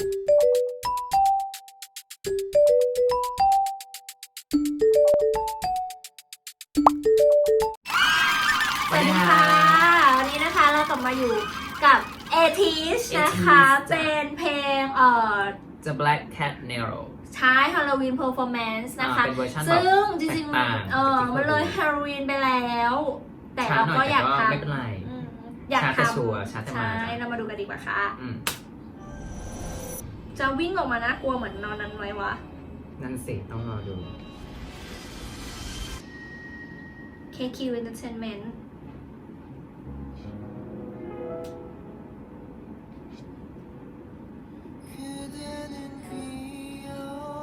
สวัสดีค่ะ วันนี้นะคะเรากลับมาอยู่กับ a t i s นะคะ ATEEZ เป็นเพลงเอ่อ The Black Cat Nero ใช้ Halloween Performance นะคะ อ่าเป็นเวอร์ชันแบบซึ่งจริงแตกต่างๆเออจากที่มันเลยเคยดู Halloween ไปแล้ว แต่ช้าเราหน่ก็อยอยากแต่ทก็ไม่เป็นไรำอืมอยากช้าแต่ทำชัวร์ช้าแต่มา ใช่ เรามาดูกันดีกว่าค่ะ อืม จะวิ่งออกมาน่ากลัวเหมือนนอนนั้นไหมวะ นั่นสิ ต้องรอดู KQ Entertainment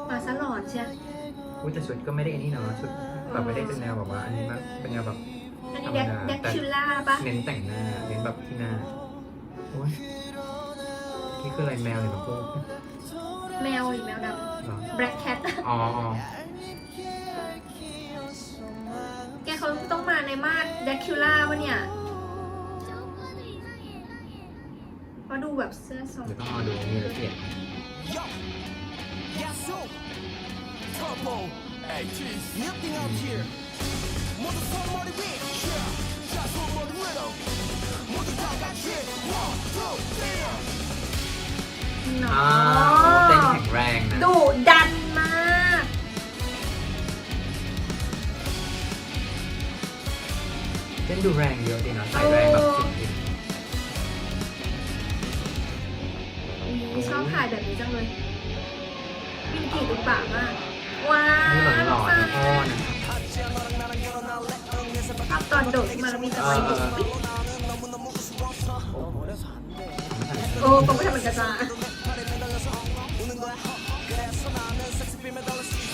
มาซะหลอนเชียวอุ้ยแต่ชุดก็ไม่ได้อันนี้เนาะชุดแบบไม่ได้เป็นแนวแบบว่า อันนี้มากเป็นแนวแบบอันนี้ธรรมแดกดาแดกคิลล่าปะเน้นแต่งหน้าเน้นแบบที่หน้าโอ้ย นี่คืออะไรแมวเนี่ยน้องโก้เหรอแมวหรือแมวดำ black cat อ๋ออ๋อแกเขาต้องมาในมาดแดคิล่าวะเนี่ยมาะดูแบบเสื้อทรงเดี๋ยวต้องมาดูนี่ละเอียด Yasuo! Turbo! Hey, jeez, nothing out here! Motherfucker, money win! Yeah! Yasuo, money win! Motherfucker, got shit! One, two, three! เนาอ้าวะเต้นแข็งแรงนะดุดันมาก เต้นดูแรงเยอะดีนะใส่แรงแบบสุดจริงอุ๊ยชอบถ่ายแบบนี้จังเลยวินกีดุป่ามาก ว้านี่หล่อวหล่อๆนะพ่อนะ ภาพตอนโดดขึ้นมาแล้วมีแต่เอไม้อเอดุอปิ๊บโอ้ปองไม่ทำเหมือนกระจา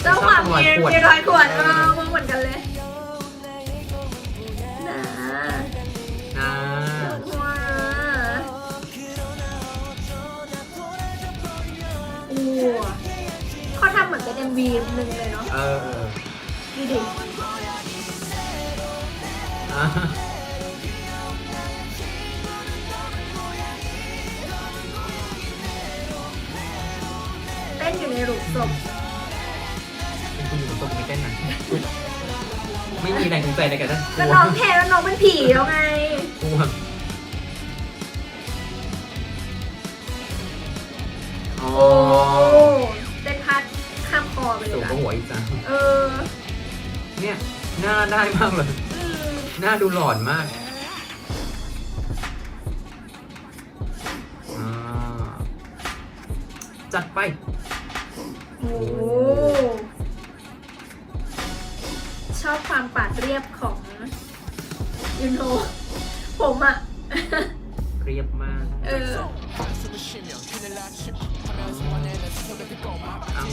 เจ้าหมามีมีรอยขวดเออมองเหมือนกันเลยนะนะว้าโอ้เขาทำเหมือนเป็น MV หนึ่งเลยเนาะเออเออดูดิอะเต้นอยู่ในหลุมศพ คุณอยู่ตรงนี้เต้นนะไม่มีแรงจูงใจอะไรกันนะกก็ลัวน้องแพ้แล้วน้องเป็นผีแล้วไง กลัวอ๋อโอ้เต้นพัดข้ามคอไปเลสูยงอะกว่าหัวอีกจ้ะเออเนี่ยหน้าได้มากเลย อืมหน้าดูหลอนมากอ่าจัดไป โอ้ ชอบความปาดเรียบของยูโนผมอะเรียบมากเออเอา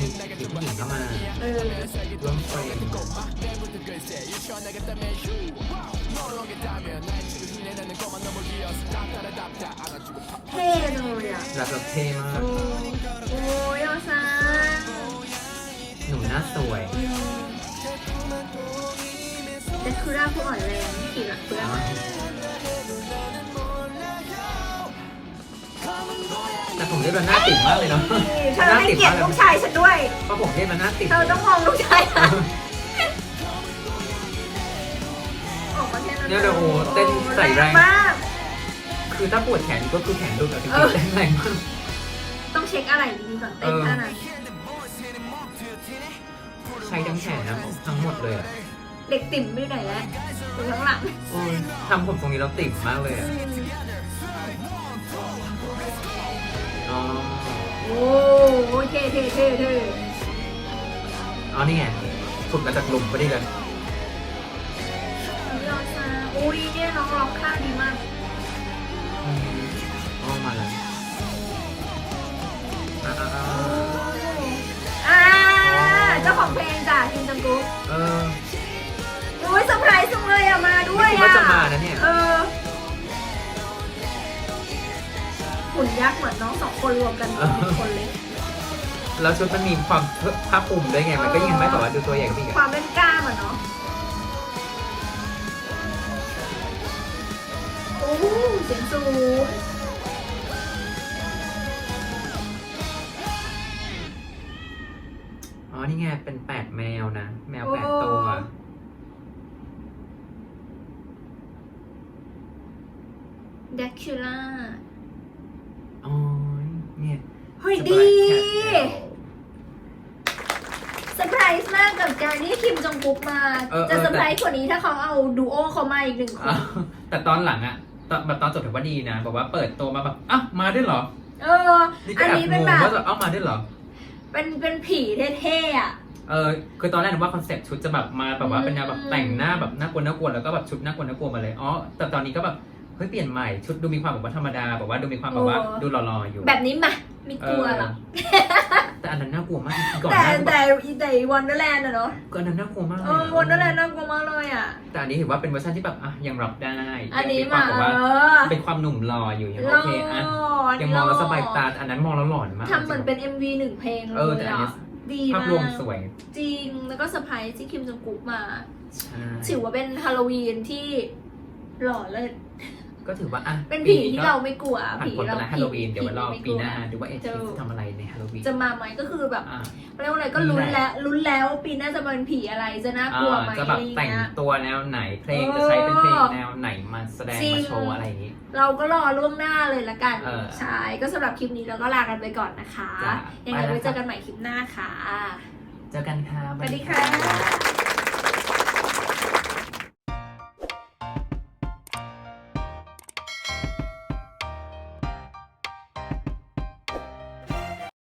ติดติดข้ามเออร่วมเฟรมเท่เลยอะลับแบบเท่มากโอ้ยโอซ่งหนุ่มน่าสวย อืมแต่คือร่างผู้อ่อนแรงขี่หลังเพื่อนอ่าแต่ผมเรียกมันหน้าติ่มมากเลยเนาะเธอให้เกียรติลูกชายฉันด้วย เพราะผมเรียกมันหน้าติ่มเธอต้องมองลูกชายนะออกมาแค่นั้นเนี่ยเดี๋ยวโอ้เต้นใส่แรงมาก คือถ้าปวดแขนก็คือแขนดุดอะจริงเออๆเต้นแรงมาก ต้องเช็คอะไรดีๆก่อนเต้นท่านั้นใช้ทั้งแขนนะทั้งหมดเลยอะ เด็กติ่มไม่ไหนแล้วอยู่ข้างหลังโอ้ยทำผมตรงนี้แล้วติ่มมากเลยอะอ๋อโอ้โหเท่เท่เท่เท่อ๋อนี่ไงฝึกมาจากหลุมพอดีเลยยอดมาอุ้ยเนี่ยน้องร้องข้างดีมากอืมอ๋อมาแล้วอ่าอ่าอ่าอ่าเจ้าของเพลงจ้ะคิมจังกุ๊กเออ อุ้ยเซอร์ไพรส์จังเลยอะมาด้วยไม่คิดอะว่าจะมานะเนี่ย เออหุ่นยักษ์เหมือนน้องสองคนรวมกันเออเป็นคนเลย แล้วชุดมันมีความผ้าคลุมด้วยไง มันก็ยิ่งไม่แบบว่าดูตัวใหญ่ขึ้นอีกควาอะมเป็นกล้ามอะเนาะโอ้เสียงสูงอนี่ไง เป็นแปดแมวนะ แมวแปดตัว เดคิล่าอ๋อเนี่ยเฮ้ยสดีปายแคทเซอร์ไพรส์มากกับการที่คิมจองกุ๊กมา เออเออ จะเซอร์ไพรส์กว่านี้ถ้าเขาเอาดูโอเขามาอีกหนึ่งคอ้านวแต่ตอนหลังอะตอนแบบตอนจบถือว่าดีนะแบบว่าเปิดตัวมาแบบอ้าวมาด้วยเหรอ เออ นี่ก็อันแอบนี้งเป็นงแบบว่าแบบเอ้ามาด้วยเหรอ เป็นเป็นผีเท่ๆอะ เออคือตอนแรกนึกว่าคอนเซ็ปต์ชุดจะแบบมาแบบว่าเป็นแนวแบบอืมแต่งหน้าแบบน่ากลัวน่ากลัวแล้วก็แบบชุดน่ากลัวน่ากลัวมาเลยอ๋อแต่ตอนนี้ก็แบบเฮ้ยเปลี่ยนใหม่ชุดดูมีความแบบว่าธรรมดาแบบว่าดูมีความแบบว่าดูหล่อๆอยู่แบบนี้มาไม่กลัวหรอกแต่อันนั้นน่ากลัวมากก่อนแต่หน้าแต่แต่วันเดอร์แลนด์อะเนาะก็อันนั้นน่ากลัวมากเลเอยอวันเดอร์แลนด์น่ากลัวมากเลยอะ แต่อันนี้ถือว่าเป็นเวอร์ชันที่แบบอะยังรับได้อันนี้ควมาแบบเอว่าอเป็นความหนุ่มหล่ออยู่ยังหโอล่อเคอะยังมองแล้วสบายตาอันนั้นมองแล้วหลอนมาก ทำเหมือนเป็น MV หนึ่งเพลงเลเออยแต่อันนี้ อะดีภาพมารวมกสวยจริงแล้วก็เซอร์ไพรส์ที่คิมจองกุ๊กมา ใช่ ถือว่าเป็นฮาโลวีนที่หล่อเลิศ ก็ถือว่าอะเป็นผีที่ก็เราไม่กลัวผ่านผีพ้นไปเราแล้วฮาโลวีนเดี๋ยวไว้รอไม่กปีลัวหน้าดูว่าเอเจทีอจะทำอะไรในฮาโลวีนจะมาไหมก็คือแบบอะ เรียกว่าอะไรก็ลุ้นแล้วลุ้นแล้วว่าปีหน้าจะเป็นผีอะไรจะน่ากลัวไหมอ่าจะอะแบไรบอย่างแต่งเงี้ย ตัวแนวไหนเพลงเออจะใช้เป็นเพลงแนวไหนมาแสดงจริง มาโชว์อะไรอย่างนี้ เราก็รอล่วงหน้าเลยละกันเออ ใช่ก็สำหรับคลิปนี้เราก็ลากันไปก่อนนะคะ จ้ะยังไงไปแล้วไว้เจอครับกันใหม่คลิปหน้าค่ะ เจอกันค่ะสวัสดีค่ะ